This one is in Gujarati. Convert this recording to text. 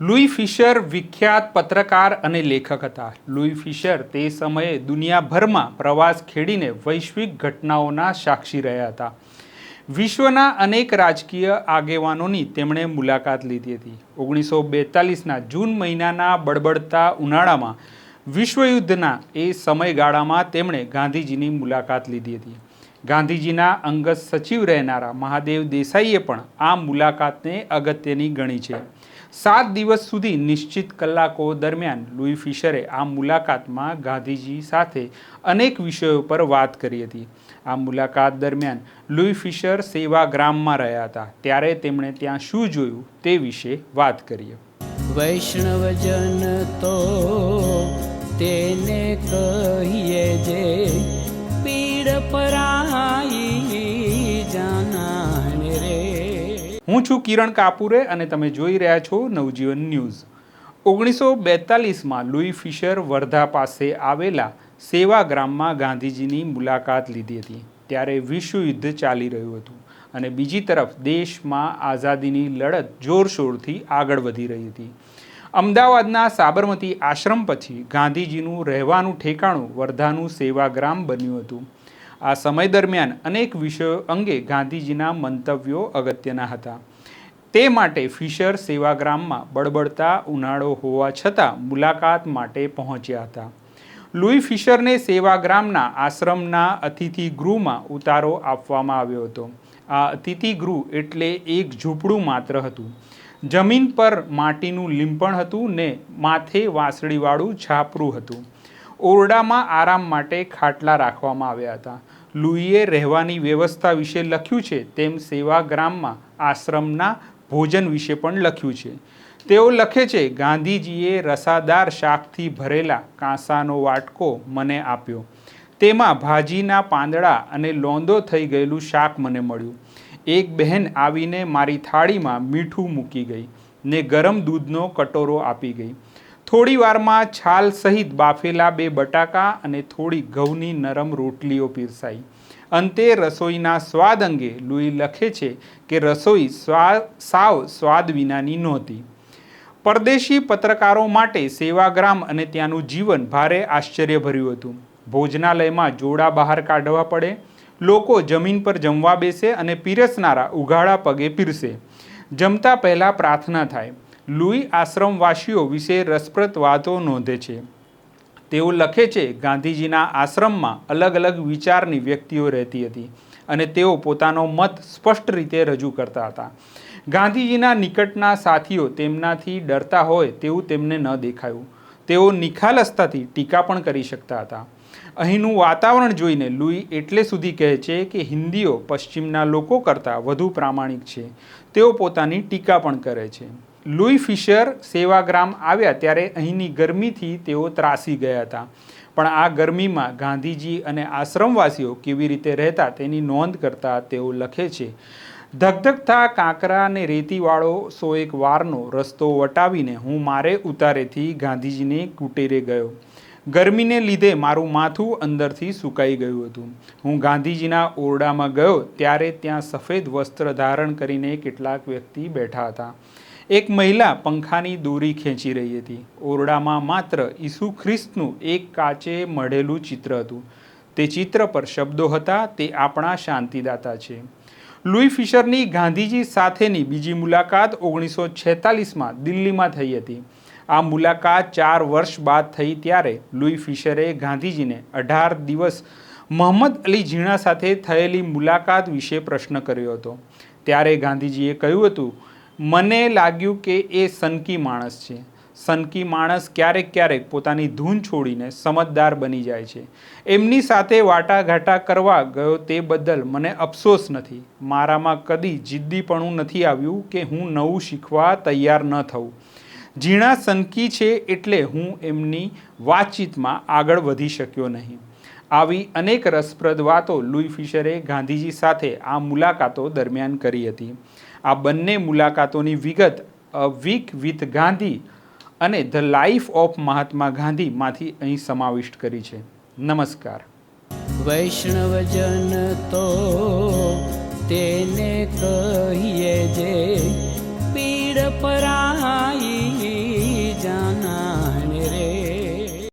લુઈ ફિશર વિખ્યાત પત્રકાર અને લેખક હતા. લુઈ ફિશર તે સમયે દુનિયાભરમાં પ્રવાસ ખેડીને વૈશ્વિક ઘટનાઓના સાક્ષી રહ્યા હતા. વિશ્વના અનેક રાજકીય આગેવાનોની તેમણે મુલાકાત લીધી હતી. ઓગણીસો બેતાલીસના જૂન મહિનાના બળબડતા ઉનાળામાં વિશ્વયુદ્ધના એ સમયગાળામાં તેમણે ગાંધીજીની મુલાકાત લીધી હતી. ગાંધીજીના અંગત સચિવ રહેનારા મહાદેવ દેસાઈએ પણ આ મુલાકાતને અગત્યની ગણી છે. સાત દિવસ સુધી નિશ્ચિત કલાકો દરમિયાન લુઈ ફિશરે આ મુલાકાતમાં ગાંધીજી સાથે અનેક વિષયો પર વાત કરી હતી. આ મુલાકાત દરમિયાન લુઈ ફિશર સેવાગ્રામમાં રહ્યા હતા. ત્યારે તેમણે ત્યાં શું જોયું તે વિશે વાત કરીએ. વૈષ્ણવજન તો તેને કહીએ જે પીડ પરાઈ હું છું કિરણ કાપુરે અને તમે જોઈ રહ્યા છો નવજીવન ન્યૂઝ. ઓગણીસો બેતાલીસમાં લુઈ ફિશર વર્ધા પાસે આવેલા સેવાગ્રામમાં ગાંધીજીની મુલાકાત લીધી હતી. ત્યારે વિશ્વયુદ્ધ ચાલી રહ્યું હતું અને બીજી તરફ દેશમાં આઝાદીની લડત જોરશોરથી આગળ વધી રહી હતી. અમદાવાદના સાબરમતી આશ્રમ પછી ગાંધીજીનું રહેવાનું ઠેકાણું વર્ધાનું સેવાગ્રામ બન્યું હતું. આ સમય દરમિયાન અનેક વિષયો અંગે ગાંધીજીના મંતવ્યો અગત્યના હતા. તે માટે ફિશર સેવાગ્રામમાં બળબડતા ઉનાળો હોવા છતાં મુલાકાત માટે પહોંચ્યા હતા. લુઈ ફિશરને સેવાગ્રામના આશ્રમના અતિથિ ગૃહમાં ઉતારો આપવામાં આવ્યો હતો. આ અતિથિ ગૃહ એટલે એક ઝૂંપડું માત્ર હતું. જમીન પર માટીનું લીંપણ હતું ને માથે વાંસળીવાળું છાપરું હતું. ઓરડામાં આરામ માટે ખાટલા રાખવામાં આવ્યા હતા. લુઈએ રહેવાની વ્યવસ્થા વિશે લખ્યું છે તેમ સેવાગ્રામમાં આશ્રમના ભોજન વિશે પણ લખ્યું છે. તેઓ લખે છે, ગાંધીજીએ રસાદાર શાકથી ભરેલા કાંસાનો વાટકો મને આપ્યો. તેમાં ભાજીના પાંદડા અને લોંદો થઈ ગયેલું શાક મને મળ્યું. એક બહેન આવીને મારી થાળીમાં મીઠું મૂકી ગઈ ને ગરમ દૂધનો કટોરો આપી ગઈ. થોડી વારમાં છાલ સહિત બાફેલા બે બટાકા અને થોડી ઘઉંની નરમ રોટલીઓ પીરસાઈ. અંતે રસોઈના સ્વાદ અંગે લુઈ લખે છે કે રસોઈ સ્વા, સાવ સ્વાદ વિનાની નહોતી. પરદેશી પત્રકારો માટે સેવાગ્રામ અને ત્યાંનું જીવન ભારે આશ્ચર્યભર્યું હતું. ભોજનાલયમાં જોડા બહાર કાઢવા પડે, લોકો જમીન પર જમવા બેસે અને પીરસનારા ઉઘાડા પગે પીરસે. જમતા પહેલાં પ્રાર્થના થાય. લુઈ આશ્રમવાસીઓ વિશે રસપ્રદ વાતો નોંધે છે. તેઓ લખે છે, ગાંધીજીના આશ્રમમાં અલગ અલગ વિચારની વ્યક્તિઓ રહેતી હતી અને તેઓ પોતાનો મત સ્પષ્ટ રીતે રજૂ કરતા હતા. ગાંધીજીના નિકટના સાથીઓ તેમનાથી ડરતા હોય તેવું તેમને ન દેખાયું. તેઓ નિખાલસતાથી ટીકા પણ કરી શકતા હતા. અહીંનું વાતાવરણ જોઈને લુઈ એટલે સુધી કહે છે કે હિન્દીઓ પશ્ચિમના લોકો કરતાં વધુ પ્રામાણિક છે. તેઓ પોતાની ટીકા પણ કરે છે. લુઈ ફિશર સેવાગ્રામ આવ્યા ત્યારે અહીંની ગરમીથી તેઓ ત્રાસી ગયા હતા. પણ આ ગરમીમાં ગાંધીજી અને આશ્રમવાસીઓ કેવી રીતે રહેતા તેની નોંધ કરતા તેઓ લખે છે, ધગધગતા કાંકરા અને રેતીવાળો સો એક વારનો રસ્તો વટાવીને હું મારે ઉતારેથી ગાંધીજીને કુટેરે ગયો. ગરમીને લીધે મારું માથું અંદરથી સુકાઈ ગયું હતું. હું ગાંધીજીના ઓરડામાં ગયો ત્યારે ત્યાં સફેદ વસ્ત્ર ધારણ કરીને કેટલાક વ્યક્તિ બેઠા હતા. એક મહિલા પંખાની દોરી ખેંચી રહી હતી. ઓરડામાં માત્ર ઈસુ ખ્રિસ્તનું એક કાચે મઢેલું ચિત્ર હતું. તે ચિત્ર પર શબ્દો હતા, તે આપણા શાંતિદાતા છે. લુઈ ફિશરની ગાંધીજી સાથેની બીજી મુલાકાત ઓગણીસો છેતાલીસમાં દિલ્હીમાં થઈ હતી. આ મુલાકાત ચાર વર્ષ બાદ થઈ ત્યારે લુઈ ફિશરે ગાંધીજીને અઢાર દિવસ મોહમ્મદ અલી ઝીણા સાથે થયેલી મુલાકાત વિશે પ્રશ્ન કર્યો હતો. ત્યારે ગાંધીજીએ કહ્યું હતું મને લાગ્યું કે એ સનકી માણસ છે. સનકી માણસ ક્યારેક ક્યારેક પોતાની ધૂન છોડીને સમજદાર બની જાય છે. એમની સાથે વાટાઘાટા કરવા ગયો તે બદલ મને અફસોસ નથી. મારામાં કદી જિદ્દીપણું નથી આવ્યું કે હું નવું શીખવા તૈયાર ન થવું ઝીણા સનકી છે એટલે હું એમની વાતચીતમાં આગળ વધી શક્યો નહીં. આવી અનેક રસપ્રદ વાતો લુઈ ફિશરે ગાંધીજી સાથે આ મુલાકાતો દરમિયાન કરી હતી. આ બંને મુલાકાતોની વિગત વીક વિથ ગાંધી અને ધ લાઈફ ઓફ મહાત્મા ગાંધીમાંથી અહીં સમાવિષ્ટ કરી છે. નમસ્કાર. વૈષ્ણવજન તો તેને કહીએ જે પીડ પરાઈ